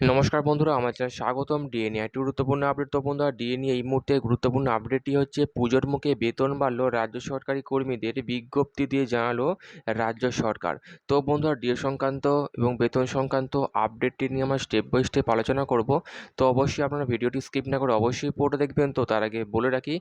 নমস্কার বন্ধুরা, আমার চ্যানেল স্বাগতম ডিএনএ একটি গুরুত্বপূর্ণ আপডেট তো বন্ধুরা, ডিএনএ এই মুহূর্তে গুরুত্বপূর্ণ আপডেটটি হচ্ছে, পুজোর মুখে বেতন বাড়ল রাজ্য সরকারি কর্মীদের বিজ্ঞপ্তি দিয়ে জানালো রাজ্য সরকার। তো বন্ধুরা, ডিএ সংক্রান্ত এবং বেতন সংক্রান্ত আপডেটটি নিয়ে আমরা স্টেপ বাই স্টেপ আলোচনা করব। তো অবশ্যই আপনারা ভিডিওটি স্কিপ না করে অবশ্যই পুরোটা দেখবেন। তো তার আগে বলে রাখি,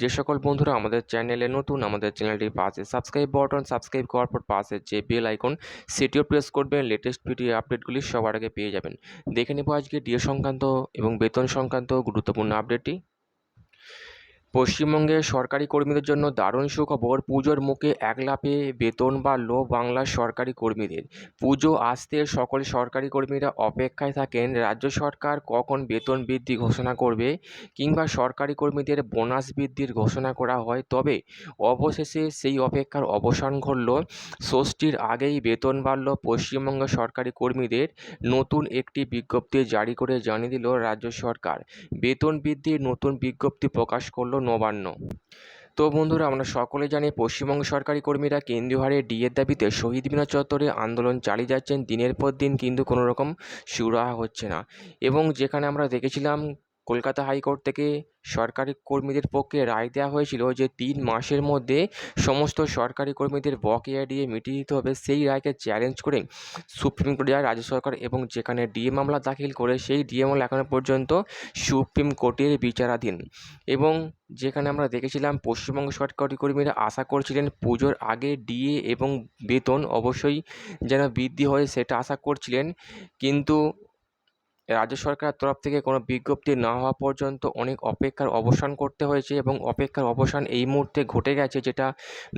যে সকল বন্ধুরা আমাদের চ্যানেলে নতুন, আমাদের চ্যানেলটির পাশে সাবস্ক্রাইব বটন সাবস্ক্রাইব করার পর পাশে যে বেল আইকন সেটিও প্রেস করবেন। লেটেস্ট ভিডিও আপডেটগুলি সবার আগে পেয়ে যাবেন। দেখে নেব আজকে ডিএ সংক্রান্ত এবং বেতন সংক্রান্ত গুরুত্বপূর্ণ আপডেটটি পশ্চিমবঙ্গের সরকারি কর্মীদের জন্য দারুণ সুখবর, পুজোর মুখে এক লাফে বেতন বাড়ল বাংলার সরকারি কর্মীদের। পুজো আসতে সকল সরকারি কর্মীরা অপেক্ষায় থাকেন, রাজ্য সরকার কখন বেতন বৃদ্ধি ঘোষণা করবে কিংবা সরকারি কর্মীদের বোনাস বৃদ্ধির ঘোষণা করা হয়? তবে অবশেষে সেই অপেক্ষার অবসান ঘটল। ষষ্ঠীর আগেই বেতন বাড়ল পশ্চিমবঙ্গ সরকারি কর্মীদের। নতুন একটি বিজ্ঞপ্তি জারি করে জানিয়ে দিল রাজ্য সরকার। বেতন বৃদ্ধির নতুন বিজ্ঞপ্তি প্রকাশ করল নবান্ন। তো বন্ধুরা, আমরা সকলে জানি পশ্চিমবঙ্গ সরকারি কর্মীরা কেন্দ্রীয় হারে ডিএর দাবিতে শহীদ মিনার চত্বরে আন্দোলন চালিয়ে যাচ্ছেন। দিনের পর দিন কিন্তু কোনো রকম সুরাহা হচ্ছে না। এবং যেখানে আমরা দেখেছিলাম কলকাতা হাইকোর্ট থেকে সরকারি কর্মীদের পক্ষে রায় দেওয়া হয়েছিল যে তিন মাসের মধ্যে সমস্ত সরকারি কর্মীদের বকেয়া ডিএ মিটিয়ে দিতে হবে। সেই রায়কে চ্যালেঞ্জ করে সুপ্রিম কোর্টে যায় রাজ্য সরকার এবং যেখানে ডিএ মামলা দাখিল করে সেই ডিএ মামলা এখনও পর্যন্ত সুপ্রিম কোর্টের বিচারাধীন। এবং যেখানে আমরা দেখেছিলাম পশ্চিমবঙ্গ সরকারি কর্মীরা আশা করছিলেন পুজোর আগে ডিএ এবং বেতন অবশ্যই যেন বৃদ্ধি হয় সেটা আশা করছিলেন। কিন্তু রাজ্য সরকারের তরফ থেকে কোনো বিজ্ঞপ্তি না হওয়া পর্যন্ত অনেক অপেক্ষার অবসান করতে হয়েছে এবং অপেক্ষার অবসান এই মুহূর্তে ঘটে গেছে, যেটা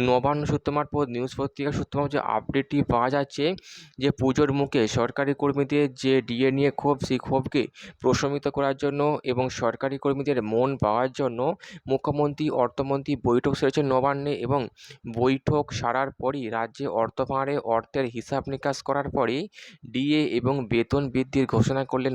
নবান্ন সূত্র মারফত নিউজ পত্রিকা সূত্র যে আপডেটটি পাওয়া যাচ্ছে, যে পুজোর মুখে সরকারি কর্মীদের যে ডিএ নিয়ে ক্ষোভ, সেই ক্ষোভকে প্রশমিত করার জন্য এবং সরকারি কর্মীদের মন পাওয়ার জন্য মুখ্যমন্ত্রী, অর্থমন্ত্রী বৈঠক সেরেছেন নবান্নে এবং বৈঠক সারার পরই রাজ্যে অর্থ অর্থের হিসাব নিকাশ করার পরেই ডিএ এবং বেতন বৃদ্ধির ঘোষণা করলেন